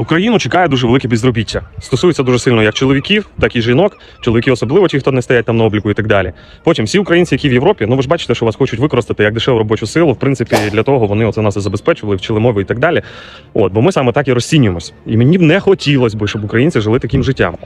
Україну чекає дуже велике безробіття. Стосується дуже сильно як чоловіків, так і жінок. Чоловіки особливо ті, хто не стоять там на обліку і так далі. Потім всі українці, які в Європі, ну ви ж бачите, що вас хочуть використати як дешеву робочу силу. В принципі, для того вони оце нас і забезпечували, вчили мови і так далі. От, бо ми саме так і розцінюємось. І мені б не хотілося б, щоб українці жили таким життям.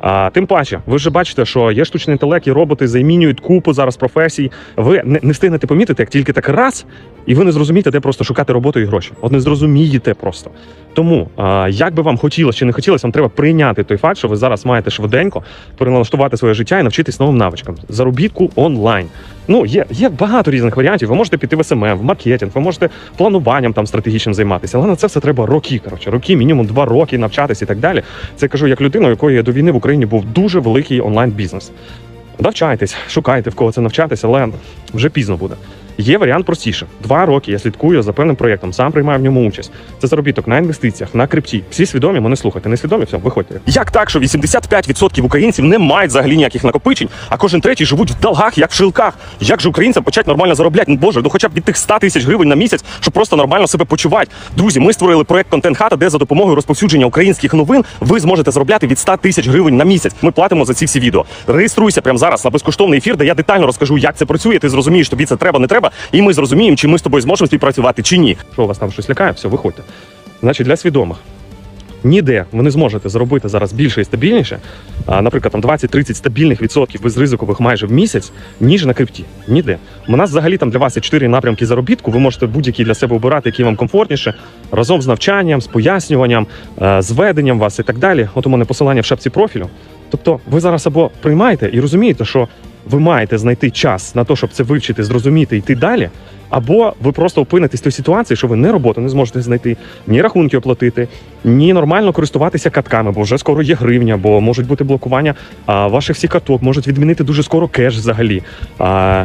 А тим паче, ви вже бачите, що є штучний інтелект, і роботи замінюють купу зараз професій. Ви не, не встигнете помітити, як тільки так раз, і ви не зрозумієте, де просто шукати роботу і гроші. От не зрозумієте просто. Тому, як би вам хотілося чи не хотілося, вам треба прийняти той факт, що ви зараз маєте швиденько переналаштувати своє життя і навчитись новим навичкам. Заробітку онлайн. Ну, є, є багато різних варіантів. Ви можете піти в СММ, в маркетинг, ви можете плануванням там стратегічним займатися. Але на це все треба роки. Коротше, роки, мінімум два роки навчатись і так далі. Це я кажу як людина, у якої до війни в Україні був дуже великий онлайн бізнес. Навчайтесь, шукайте в кого це навчатися, але вже пізно буде. Є варіант простіше. Два роки я слідкую за певним проєктом, сам приймаю в ньому участь. Це заробіток на інвестиціях, на крипті. Всі свідомі, мене слухайте. Не свідомі, все, виходьте. Як так, що 85% українців не мають взагалі ніяких накопичень, а кожен третій живуть в долгах, як в шилках. Як же українцям почати нормально заробляти? Ну боже, ну хоча б від тих 100 тисяч гривень на місяць, щоб просто нормально себе почувати. Друзі, ми створили проект Контент Хата, де за допомогою розповсюдження українських новин ви зможете заробляти від 100 тисяч гривень на місяць. Ми платимо за ці всі відео. Реєструйся прямо зараз на безкоштовний ефір, де я детально розкажу, як це працює. Ти зрозумієш, тобі це треба, не треба, і ми зрозуміємо, чи ми з тобою зможемо співпрацювати чи ні. Що у вас там щось лякає? Все, виходьте. Значить, для свідомих. Ніде ви не зможете заробити зараз більше і стабільніше, наприклад, там 20-30 стабільних відсотків без ризикових майже в місяць, ніж на крипті. Ніде. У нас взагалі там для вас є чотири напрямки заробітку. Ви можете будь-який для себе обирати, який вам комфортніше, разом з навчанням, з пояснюванням, е, з веденням вас і так далі. От у мене посилання в шапці профілю. Тобто, ви зараз або приймаєте і розумієте, що ви маєте знайти час на те, щоб це вивчити, зрозуміти йти далі. Або ви просто опинитесь в той ситуації, що ви не роботу не зможете знайти, ні рахунки оплатити, ні нормально користуватися катками, бо вже скоро є гривня, бо можуть бути блокування а, ваших всіх каток, можуть відмінити дуже скоро кеш взагалі. А,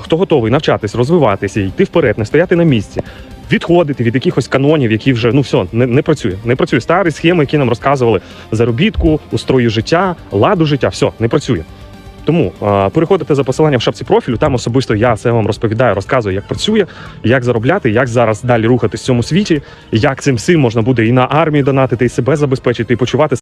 хто готовий навчатись, розвиватися, йти вперед, не стояти на місці. Відходити від якихось канонів, які вже ну все не, не працює. Не працює старі схеми, які нам розказували заробітку, устрою життя, ладу життя. Все не працює. Тому переходите за посиланням в шапці профілю. Там особисто я це вам розповідаю, розказую, як працює, як заробляти, як зараз далі рухатись в цьому світі, як цим всім можна буде і на армії донатити, і себе забезпечити, і почувати